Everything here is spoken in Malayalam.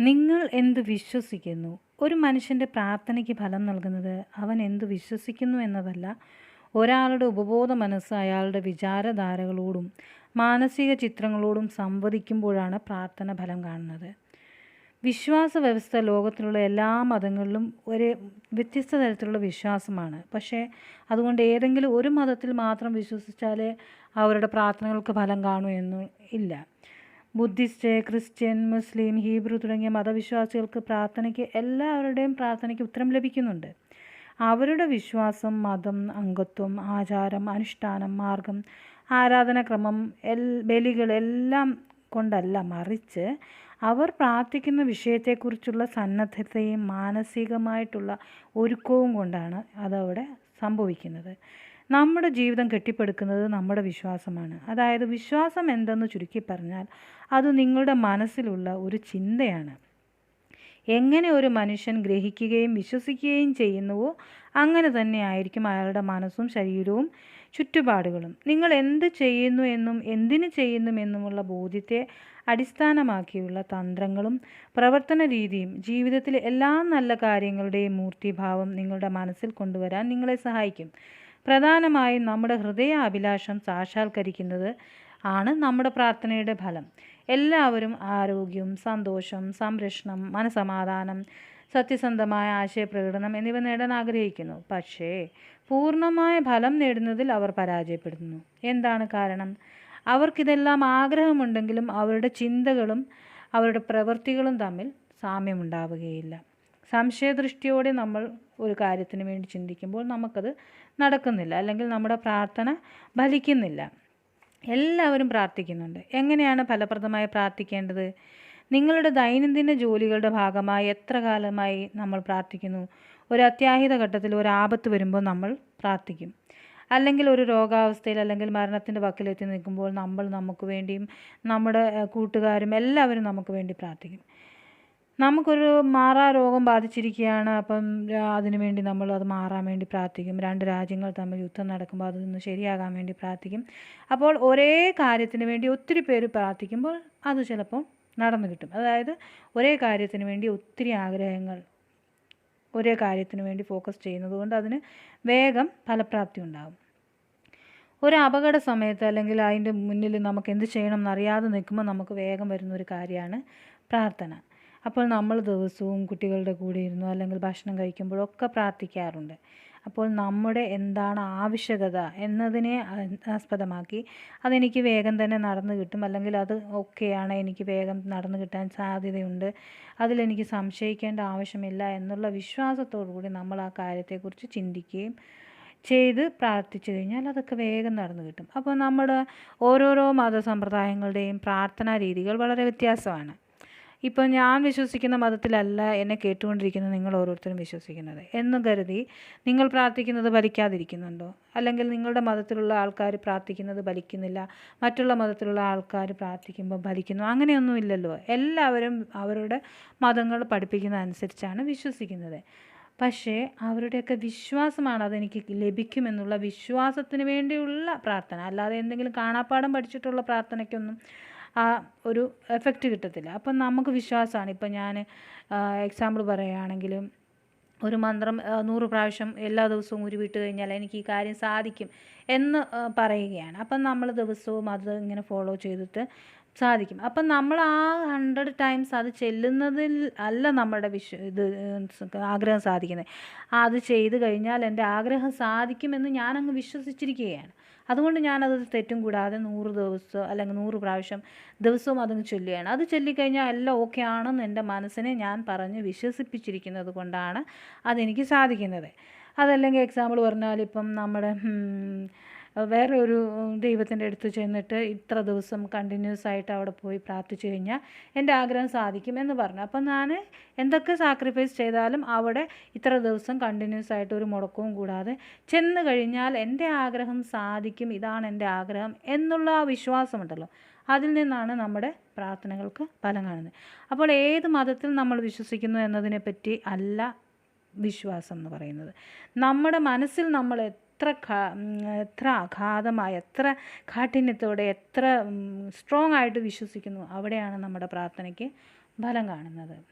നിങ്ങൾ എന്ത് വിശ്വസിക്കുന്നു? ഒരു മനുഷ്യന്റെ പ്രാർത്ഥനയ്ക്ക് ഫലം നൽകുന്നത് അവൻ എന്ത് വിശ്വസിക്കുന്നു എന്നതല്ല. ഒരാളുടെ ഉപബോധ മനസ്സ് അയാളുടെ വിചാരധാരകളോടും മാനസിക ചിത്രങ്ങളോടും സംവദിക്കുമ്പോഴാണ് പ്രാർത്ഥന ഫലം കാണുന്നത്. വിശ്വാസ വ്യവസ്ഥ ലോകത്തിലുള്ള എല്ലാ മതങ്ങളിലും ഒരു വ്യത്യസ്ത തരത്തിലുള്ള വിശ്വാസമാണ്. പക്ഷേ അതുകൊണ്ട് ഏതെങ്കിലും ഒരു മതത്തിൽ മാത്രം വിശ്വസിച്ചാലേ അവരുടെ പ്രാർത്ഥനകൾക്ക് ഫലം കാണൂ ഇല്ല. ബുദ്ധിസ്റ്റ് ക്രിസ്ത്യൻ മുസ്ലിം ഹീബ്രു തുടങ്ങിയ മതവിശ്വാസികൾക്ക് പ്രാർത്ഥനയ്ക്ക് എല്ലാവരുടെയും പ്രാർത്ഥനയ്ക്ക് ഉത്തരം ലഭിക്കുന്നുണ്ട്. അവരുടെ വിശ്വാസം മതം അംഗത്വം ആചാരം അനുഷ്ഠാനം മാർഗം ആരാധനാക്രമം എൽ ബലികൾ എല്ലാം കൊണ്ടല്ല മറിച്ച് അവർ പ്രാർത്ഥിക്കുന്ന വിഷയത്തെക്കുറിച്ചുള്ള സന്നദ്ധതയും മാനസികമായിട്ടുള്ള ഒരുക്കവും കൊണ്ടാണ് അതവിടെ സംഭവിക്കുന്നത്. നമ്മുടെ ജീവിതം കെട്ടിപ്പടുക്കുന്നത് നമ്മുടെ വിശ്വാസമാണ്. അതായത് വിശ്വാസം എന്തെന്ന് ചുരുക്കി പറഞ്ഞാൽ അത് നിങ്ങളുടെ മനസ്സിലുള്ള ഒരു ചിന്തയാണ്. എങ്ങനെ ഒരു മനുഷ്യൻ ഗ്രഹിക്കുകയും വിശ്വസിക്കുകയും ചെയ്യുന്നുവോ അങ്ങനെ തന്നെ ആയിരിക്കും അയാളുടെ മനസ്സും ശരീരവും ചുറ്റുപാടുകളും. നിങ്ങൾ എന്ത് ചെയ്യുന്നു എന്നും എന്തിനു ചെയ്യുന്നു എന്നുമുള്ള ബോധ്യത്തെ അടിസ്ഥാനമാക്കിയുള്ള തന്ത്രങ്ങളും പ്രവർത്തന രീതിയും ജീവിതത്തിലെ എല്ലാ നല്ല കാര്യങ്ങളുടെയും മൂർത്തിഭാവം നിങ്ങളുടെ മനസ്സിൽ കൊണ്ടുവരാൻ നിങ്ങളെ സഹായിക്കും. പ്രധാനമായും നമ്മുടെ ഹൃദയ അഭിലാഷം സാക്ഷാത്കരിക്കുന്നത് ആണ് നമ്മുടെ പ്രാർത്ഥനയുടെ ഫലം. എല്ലാവരും ആരോഗ്യം സന്തോഷം സംരക്ഷണം മനസമാധാനം സത്യസന്ധമായ ആശയപ്രകടനം എന്നിവ നേടാൻ ആഗ്രഹിക്കുന്നു. പക്ഷേ പൂർണമായ ഫലം നേടുന്നതിൽ അവർ പരാജയപ്പെടുന്നു. എന്താണ് കാരണം? അവർക്കിതെല്ലാം ആഗ്രഹമുണ്ടെങ്കിലും അവരുടെ ചിന്തകളും അവരുടെ പ്രവൃത്തികളും തമ്മിൽ സാമ്യമുണ്ടാവുകയില്ല. സംശയദൃഷ്ടിയോടെ നമ്മൾ ഒരു കാര്യത്തിന് വേണ്ടി ചിന്തിക്കുമ്പോൾ നമുക്കത് നടക്കുന്നില്ല. അല്ലെങ്കിൽ നമ്മുടെ പ്രാർത്ഥന ഫലിക്കുന്നില്ല. എല്ലാവരും പ്രാർത്ഥിക്കുന്നുണ്ട്. എങ്ങനെയാണ് ഫലപ്രദമായി പ്രാർത്ഥിക്കേണ്ടത്? നിങ്ങളുടെ ദൈനംദിന ജോലികളുടെ ഭാഗമായി എത്ര കാലമായി നമ്മൾ പ്രാർത്ഥിക്കുന്നു? ഒരു അത്യാഹിത ഘട്ടത്തിൽ ഒരു ആപത്ത് വരുമ്പോൾ നമ്മൾ പ്രാർത്ഥിക്കും. അല്ലെങ്കിൽ ഒരു രോഗാവസ്ഥയിൽ അല്ലെങ്കിൽ മരണത്തിന്റെ വക്കിലെത്തി നിൽക്കുമ്പോൾ നമ്മൾ നമുക്ക് വേണ്ടിയും നമ്മുടെ കൂട്ടുകാരും എല്ലാവരും നമുക്ക് വേണ്ടി പ്രാർത്ഥിക്കും. നമുക്കൊരു മാറാ രോഗം ബാധിച്ചിരിക്കുകയാണ്. അപ്പം അതിനു വേണ്ടി നമ്മൾ അത് മാറാൻ വേണ്ടി പ്രാർത്ഥിക്കും. രണ്ട് രാജ്യങ്ങൾ തമ്മിൽ യുദ്ധം നടക്കുമ്പോൾ അതൊന്ന് ശരിയാകാൻ വേണ്ടി പ്രാർത്ഥിക്കും. അപ്പോൾ ഒരേ കാര്യത്തിന് വേണ്ടി ഒത്തിരി പേര് പ്രാർത്ഥിക്കുമ്പോൾ അത് ചിലപ്പോൾ നടന്നു കിട്ടും. അതായത് ഒരേ കാര്യത്തിന് വേണ്ടി ഒത്തിരി ആഗ്രഹങ്ങൾ ഒരേ കാര്യത്തിന് വേണ്ടി ഫോക്കസ് ചെയ്യുന്നത് കൊണ്ട് അതിന് വേഗം ഫലപ്രാപ്തി ഉണ്ടാകും. ഒരു അപകട സമയത്ത് അല്ലെങ്കിൽ അതിന്റെ മുന്നിൽ നമുക്ക് എന്ത് ചെയ്യണം എന്നറിയാതെ നിൽക്കുമ്പോൾ നമുക്ക് വേഗം വരുന്ന ഒരു കാര്യമാണ് പ്രാർത്ഥന. അപ്പോൾ നമ്മൾ ദിവസവും കുട്ടികളുടെ കൂടെ ഇരുന്നു അല്ലെങ്കിൽ ഭക്ഷണം കഴിക്കുമ്പോഴൊക്കെ പ്രാർത്ഥിക്കാറുണ്ട്. അപ്പോൾ നമ്മുടെ എന്താണ് ആവശ്യകത എന്നതിനെ ആസ്പദമാക്കി അതെനിക്ക് വേഗം തന്നെ നടന്നു കിട്ടും അല്ലെങ്കിൽ അത് ഓക്കെയാണ് എനിക്ക് വേഗം നടന്നു കിട്ടാൻ സാധ്യതയുണ്ട്. അതിലെനിക്ക് സംശയിക്കേണ്ട ആവശ്യമില്ല എന്നുള്ള വിശ്വാസത്തോടു കൂടി നമ്മൾ ആ കാര്യത്തെക്കുറിച്ച് ചിന്തിക്കുകയും ചെയ്ത് പ്രാർത്ഥിച്ചു കഴിഞ്ഞാൽ അതൊക്കെ വേഗം നടന്നു കിട്ടും. അപ്പോൾ നമ്മുടെ ഓരോരോ മതസമ്പ്രദായങ്ങളുടെയും പ്രാർത്ഥനാ രീതികൾ വളരെ വ്യത്യാസമാണ്. ഇപ്പോൾ ഞാൻ വിശ്വസിക്കുന്ന മതത്തിലല്ല എന്നെ കേട്ടുകൊണ്ടിരിക്കുന്ന നിങ്ങൾ ഓരോരുത്തരും വിശ്വസിക്കുന്നത്. എന്ന് കരുതി നിങ്ങൾ പ്രാർത്ഥിക്കുന്നത് ഫലിക്കാതിരിക്കുന്നുണ്ടോ അല്ലെങ്കിൽ നിങ്ങളുടെ മതത്തിലുള്ള ആൾക്കാർ പ്രാർത്ഥിക്കുന്നത് ഫലിക്കുന്നില്ല മറ്റുള്ള മതത്തിലുള്ള ആൾക്കാർ പ്രാർത്ഥിക്കുമ്പോൾ ഫലിക്കുന്നു അങ്ങനെയൊന്നും ഇല്ലല്ലോ. എല്ലാവരും അവരുടെ മതങ്ങൾ പഠിപ്പിക്കുന്ന അനുസരിച്ചാണ് വിശ്വസിക്കുന്നത്. പക്ഷേ അവരുടെയൊക്കെ വിശ്വാസമാണ് അതെനിക്ക് ലഭിക്കുമെന്നുള്ള വിശ്വാസത്തിന് വേണ്ടിയുള്ള പ്രാർത്ഥന. അല്ലാതെ എന്തെങ്കിലും കാണാപ്പാടം പഠിച്ചിട്ടുള്ള പ്രാർത്ഥനയ്ക്കൊന്നും ആ ഒരു എഫക്റ്റ് കിട്ടത്തില്ല. അപ്പം നമുക്ക് വിശ്വാസമാണ് ഇപ്പം ഞാൻ എക്സാമ്പിൾ പറയുകയാണെങ്കിൽ ഒരു മന്ത്രം നൂറ് പ്രാവശ്യം എല്ലാ ദിവസവും ഉരുവിട്ട് കഴിഞ്ഞാൽ എനിക്ക് ഈ കാര്യം സാധിക്കും. എന്ന് പറയുകയാണ്. അപ്പം നമ്മൾ ദിവസവും അത് ഇങ്ങനെ ഫോളോ ചെയ്തിട്ട് സാധിക്കും. അപ്പം നമ്മൾ ആ ഹൺഡ്രഡ് ടൈംസ് അത് ചെല്ലുന്നതിൽ അല്ല നമ്മുടെ വിശ്വ ഇത് ആഗ്രഹം സാധിക്കുന്നത്. അത് ചെയ്തു കഴിഞ്ഞാൽ എന്റെ ആഗ്രഹം സാധിക്കുമെന്ന് ഞാനങ്ങ് വിശ്വസിച്ചിരിക്കുകയാണ്. അതുകൊണ്ട് ഞാനത് തെറ്റും കൂടാതെ നൂറ് ദിവസം അല്ലെങ്കിൽ നൂറ് പ്രാവശ്യം ദിവസവും അതങ്ങ് ചൊല്ലുകയാണ്. അത് ചൊല്ലിക്കഴിഞ്ഞാൽ എല്ലാം ഓക്കെ ആണെന്ന് എന്റെ മനസ്സിനെ ഞാൻ പറഞ്ഞ് വിശ്വസിപ്പിച്ചിരിക്കുന്നത് കൊണ്ടാണ് അതെനിക്ക് സാധിക്കുന്നത്. അതല്ലെങ്കിൽ എക്സാമ്പിൾ പറഞ്ഞാൽ ഇപ്പം നമ്മുടെ വേറെ ഒരു ദൈവത്തിന്റെ അടുത്ത് ചെന്നിട്ട് ഇത്ര ദിവസം കണ്ടിന്യൂസ് ആയിട്ട് അവിടെ പോയി പ്രാർത്ഥിച്ചു കഴിഞ്ഞാൽ എന്റെ ആഗ്രഹം സാധിക്കും എന്ന് പറഞ്ഞു. അപ്പം ഞാൻ എന്തൊക്കെ സാക്രിഫൈസ് ചെയ്താലും അവിടെ ഇത്ര ദിവസം കണ്ടിന്യൂസ് ആയിട്ട് ഒരു മുടക്കവും കൂടാതെ ചെന്ന് കഴിഞ്ഞാൽ എന്റെ ആഗ്രഹം സാധിക്കും ഇതാണ് എന്റെ ആഗ്രഹം എന്നുള്ള ആ വിശ്വാസമുണ്ടല്ലോ അതിൽ നിന്നാണ് നമ്മുടെ പ്രാർത്ഥനകൾക്ക് ഫലം കാണുന്നത്. അപ്പോൾ ഏത് മതത്തിൽ നമ്മൾ വിശ്വസിക്കുന്നു എന്നതിനെ പറ്റി അല്ല വിശ്വാസം എന്ന് പറയുന്നത്. നമ്മുടെ മനസ്സിൽ നമ്മൾ എത്ര എത്ര അഗാധമായി എത്ര കാഠിന്യത്തോടെ എത്ര സ്ട്രോങ് ആയിട്ട് വിശ്വസിക്കുന്നു അവിടെയാണ് നമ്മുടെ പ്രാർത്ഥനയ്ക്ക് ഫലം കാണുന്നത്.